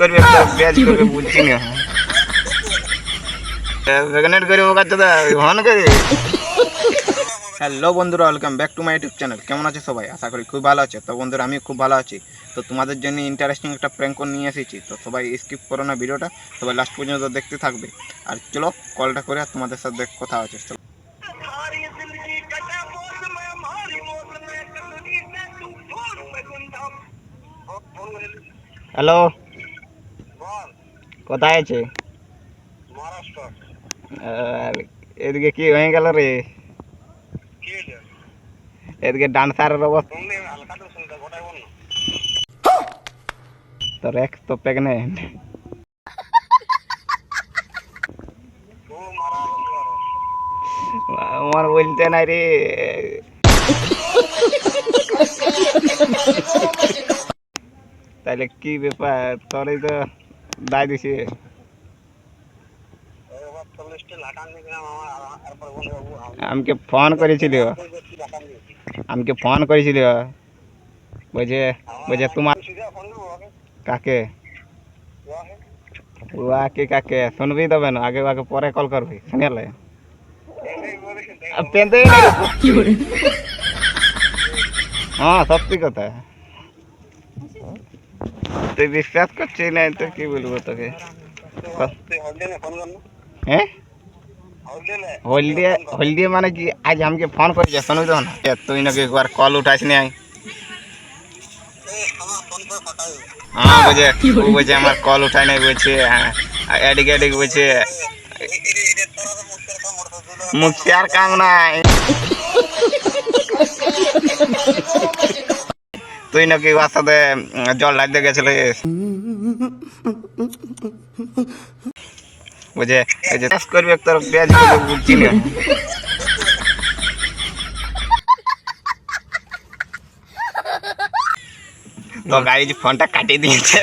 করবে করবে বুঝছি না। ভেগানেট করে ওকাচ্ছে দা হন করে। হ্যালো বন্ধুরা welcome back to my YouTube channel কেমন আছে সবাই? আশা করি খুব ভালো আছে। তো বন্ধুরা আমি খুব ভালো আছি। তো তোমাদের জন্য ইন্টারেস্টিং একটা প্র্যাঙ্ক নিয়ে এসেছি। তো সবাই স্কিপ করো না ভিডিওটা সবাই লাস্ট পর্যন্ত দেখতে থাকবে। আর চলো কলটা করে আর তোমাদের সাথে কথা হচ্ছে। চলো। सारी কোথায় আছে? এদিকে কি হয়ে গেল রে? এদিকে ডান্সারের অবস্থা। তোর এক্স তো প্রেগনেন্ট আমার বলতে নাই রে। তাহলে কি ব্যাপার? তোরই তো দায় দিছে এবার চল্লিশটি লাটান নিলাম আমার তারপর বলে বাবু আমাকে ফোন করেছিল লাটান দিয়ে আমাকে ফোন করেছিল বলছে বলছে তোমার সিধা ফোন দেবো ওকে কাকে ওকে ওয়াকে কাকে শুনবি তবে না আগে আগে পরে কল করবি শুনিলে এটাই বলেছি দেখ পেনতেই না হ্যাঁ সত্যি কথা তুই বিশ্বাস করছিস না? তো কি বলব তোকে? হ্যাঁ? হলদিনে হলদিয়া হলদিয়া মানে কি? আজ আমাকে ফোন করেছে শুনবি তো না। তুই নাকি একবার কল উঠাস নি হ্যাঁ বলছে ও বলছে আমার কল উঠায় নাই বলছে হ্যাঁ। এডিক এডিক বলছে মুখে কাম নাই তুই নাকি ওর সাথে জল ঢালতে গেছিলিস বুঝে করবি তোর তো গাড়ি ফোনটা কাটিয়ে দিয়েছে।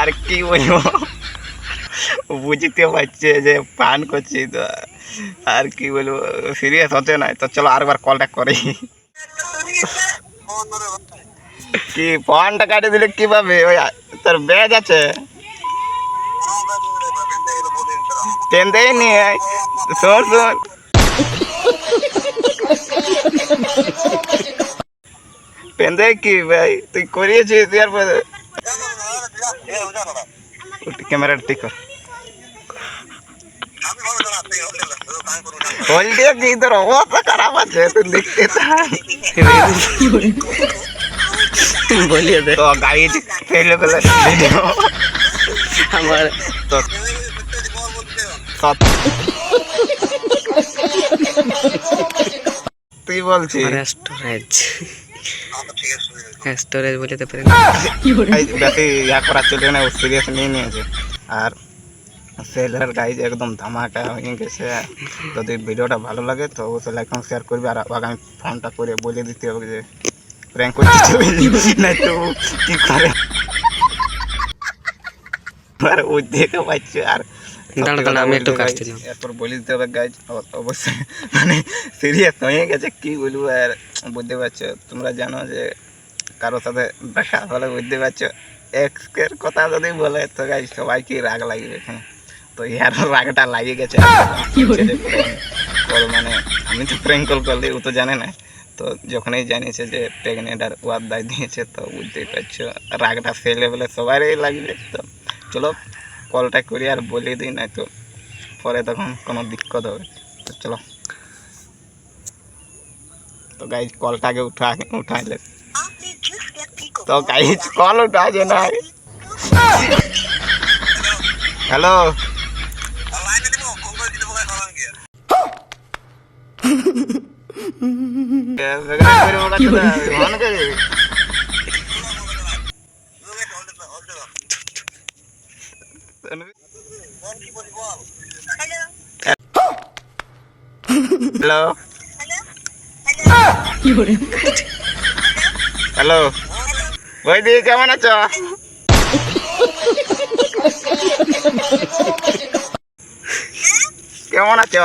আর কি বলব? বুঝতে পারছে যে পান করছি তো। আর কি বলব সিরিয়াস হচ্ছে না তো চলো আরেকবার কলটা করি কি ফোনটা কাটিয়ে দিলে কীভাবে ওই তোর ব্যাগ আছে ট্রেন দেয় নি শোন শোন পেন দেয় কি ভাই তুই করিয়েছিস এরপরে ক্যামেরাটা ঠিক কর হলদিয়া কি তোর অবস্থা খারাপ আছে তুই দেখতে বলিয়ে দে তো গাড়ি ফেলে ফেলে আমার তো তুই বলছিস স্টোরেজ স্টোরেজ বলে তো বেশি ইয়া করা চলবে না সিরিয়াস নিয়ে নিয়েছে আর সেলের গাইজ একদম ধামাকা হয়ে গেছে। যদি ভিডিওটা ভালো লাগে তো অবশ্যই লাইক এবং শেয়ার করবে। আর আগামী ফোনটা করে বলে দিতে হবে যে প্র্যাঙ্ক করতে না। তো কি করে? আর ও দেখে পাচ্ছে আর। এরপর বলে দিতে হবে গাইজ অবশ্যই। মানে সিরিয়াস হয়ে গেছে কি বলব আর বুঝতে পারছ? তোমরা জানো যে কারোর সাথে দেখা হলে বুঝতে পারছ। এক্সের কথা যদি বলে তো গাই সবাইকে রাগ লাগবে। হ্যাঁ তো ইয়ার রাগটা লাগিয়ে গেছে। কল মানে আমি তো প্রেম কল করলে ও তো জানে না। তো যখনই জানিয়েছে যে প্রেগনেন্ট আর ওয়ার দায় দিয়েছে তো বুঝতেই পারছ রাগটা ফেলে বলে সবারই লাগবে। তো চলো কলটা করি আর বলে দিই না তো পরে তখন কোনো দিক্কত হবে। তো চলো। তো গাই কলটাকে উঠা উঠাইলে তো গাইজ কল উঠাছে না। হ্যালো। হ্যালো হ্যালো ওই দিদি কেমন আছো কেমন আছো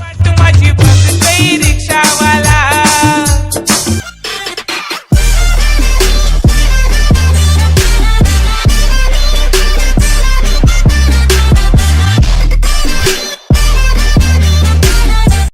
रिक्षावाला